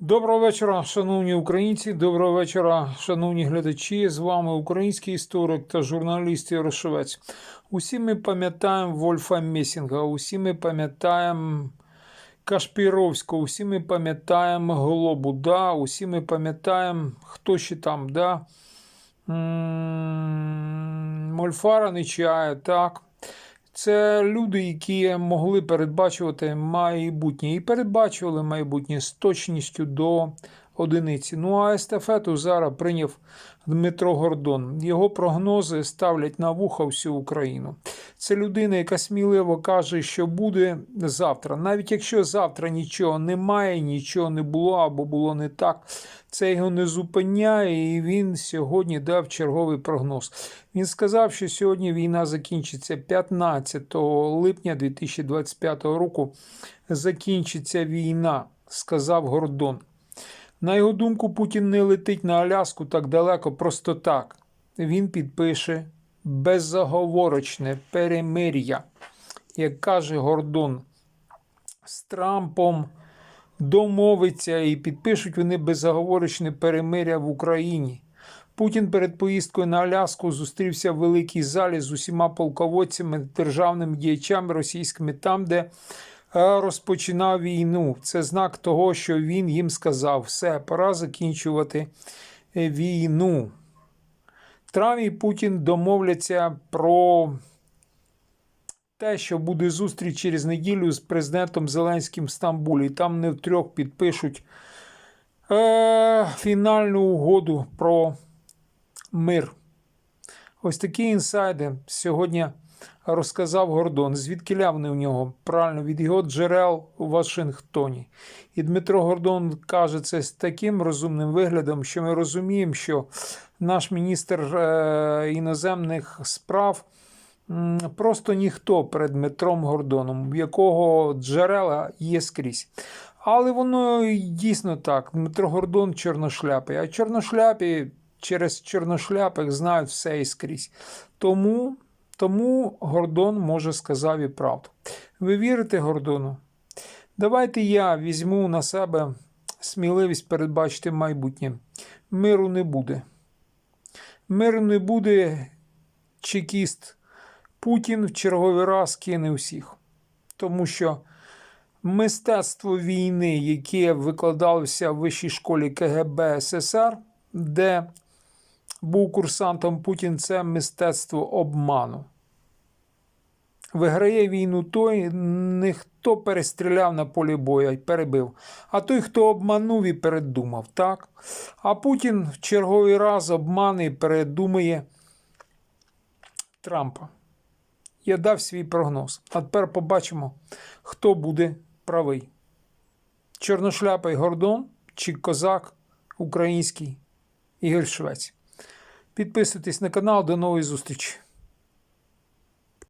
Доброго вечора, шановні українці. Доброго вечора, шановні глядачі. З вами український історик та журналіст Ярошевець. Усі ми пам'ятаємо Вольфа Месінга, усі ми пам'ятаємо Кашпіровського, усі ми пам'ятаємо Голобуда, усі ми пам'ятаємо, хто ще там, да? Мольфара Нечая, так. Це люди, які могли передбачувати майбутнє і передбачували майбутнє з точністю до одиниці. Ну а естафету зараз прийняв Дмитро Гордон. Його прогнози ставлять на вуха всю Україну. Це людина, яка сміливо каже, що буде завтра. Навіть якщо завтра нічого немає, нічого не було або було не так, це його не зупиняє, і він сьогодні дав черговий прогноз. Він сказав, що сьогодні війна закінчиться 15 липня 2025 року. Закінчиться війна, сказав Гордон. На його думку, Путін не летить на Аляску так далеко просто так. Він підпише беззаговорочне перемир'я, як каже Гордон, з Трампом домовиться і підпишуть вони беззаговорочне перемир'я в Україні. Путін перед поїздкою на Аляску зустрівся в великій залі з усіма полководцями, державними діячами російськими, там, де е, розпочинав війну. Це знак того, що він їм сказав: все, пора закінчувати е, війну. Трамп і Путін домовляться про те, що буде зустріч через неділю з президентом Зеленським в Стамбулі. Там не втрьох підпишуть е, фінальну угоду про мир. Ось такі інсайди сьогодні розказав Гордон. Звідки лявни у нього? Правильно, від його джерел у Вашингтоні. І Дмитро Гордон каже це з таким розумним виглядом, що ми розуміємо, що наш міністр е, іноземних справ просто ніхто перед Дмитром Гордоном, в якого джерела є скрізь. Але воно дійсно так. Дмитро Гордон чорношляпий, а чорношляпі через чорношляпих знають все і скрізь. Тому, тому Гордон може сказав і правду. Ви вірите Гордону? Давайте я візьму на себе сміливість передбачити майбутнє. Миру не буде. Миру не буде чекіст Путін в черговий раз кине всіх. Тому що мистецтво війни, яке викладалося в вищій школі КГБ СССР, де був курсантом Путін, це мистецтво обману. Виграє війну той, не хто перестріляв на полі бою і перебив, а той, хто обманув і передумав. так? А Путін в черговий раз обмане і передумає Трампа. Я дав свій прогноз. А тепер побачимо, хто буде правий. Чорношляпий Гордон чи козак український Ігор Швець. Підписуйтесь на канал. До нової зустрічі!